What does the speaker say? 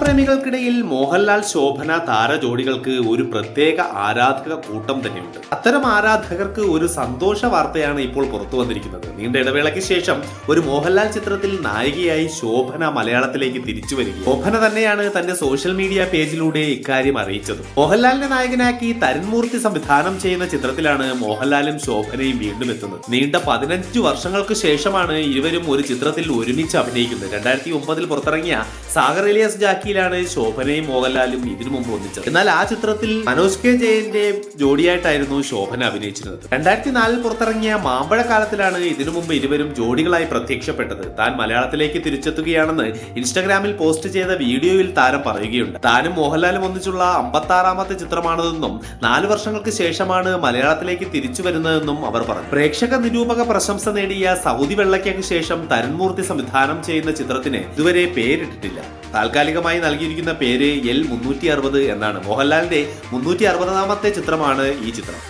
പ്രേമികൾക്കിടയിൽ മോഹൻലാൽ ശോഭന താര ജോഡികൾക്ക് ഒരു പ്രത്യേക ആരാധക കൂട്ടം തന്നെയുണ്ട്. അത്തരം ആരാധകർക്ക് ഒരു സന്തോഷ വാർത്തയാണ് ഇപ്പോൾ പുറത്തു വന്നിരിക്കുന്നത്. നീണ്ട ഇടവേളയ്ക്ക് ശേഷം ഒരു മോഹൻലാൽ ചിത്രത്തിൽ നായികയായി ശോഭന മലയാളത്തിലേക്ക് തിരിച്ചു വരിക ശോഭന തന്നെയാണ് തന്റെ സോഷ്യൽ മീഡിയ പേജിലൂടെ ഇക്കാര്യം അറിയിച്ചത്. മോഹൻലാലിനെ നായകനാക്കി തരുൺമൂർത്തി സംവിധാനം ചെയ്യുന്ന ചിത്രത്തിലാണ് മോഹൻലാലും ശോഭനയും വീണ്ടും എത്തുന്നത്. നീണ്ട പതിനഞ്ച് വർഷങ്ങൾക്ക് ശേഷമാണ് ഇരുവരും ഒരു ചിത്രത്തിൽ ഒരുമിച്ച് അഭിനയിക്കുന്നത്. രണ്ടായിരത്തി ഒമ്പതിൽ പുറത്തിറങ്ങിയ സാഗർ ജാക്കിയിലാണ് ശോഭനയും മോഹൻലാലും ഇതിനു മുമ്പ് ഒന്നിച്ചത്. എന്നാൽ ആ ചിത്രത്തിൽ മനോജ് കെ ജയന്റെ ജോഡിയായിട്ടായിരുന്നു ശോഭന അഭിനയിച്ചിരുന്നത്. രണ്ടായിരത്തി നാലിൽ പുറത്തിറങ്ങിയ മാമ്പഴക്കാലത്തിലാണ് ഇതിനു മുമ്പ് ഇരുവരും ജോഡികളായി പ്രത്യക്ഷപ്പെട്ടത്. താൻ മലയാളത്തിലേക്ക് തിരിച്ചെത്തുകയാണെന്ന് ഇൻസ്റ്റാഗ്രാമിൽ പോസ്റ്റ് ചെയ്ത വീഡിയോയിൽ താരം പറയുകയുണ്ട്. താനും മോഹൻലാലും ഒന്നിച്ചുള്ള അമ്പത്തി ആറാമത്തെ ചിത്രമാണതെന്നും നാല് വർഷങ്ങൾക്ക് ശേഷമാണ് മലയാളത്തിലേക്ക് തിരിച്ചു വരുന്നതെന്നും അവർ പറഞ്ഞു. പ്രേക്ഷക നിരൂപക പ്രശംസ നേടിയ സൗദി വെള്ളയ്ക്കു ശേഷം തരുൺമൂർത്തി സംവിധാനം ചെയ്യുന്ന ചിത്രത്തിന് ഇതുവരെ പേരിട്ടിട്ടില്ല. താൽക്കാലികമായി നൽകിയിരിക്കുന്ന പേര് എൽ മുന്നൂറ്റി അറുപത് എന്നാണ്. മോഹൻലാലിന്റെ മുന്നൂറ്റി അറുപതാമത്തെ ചിത്രമാണ് ഈ ചിത്രം.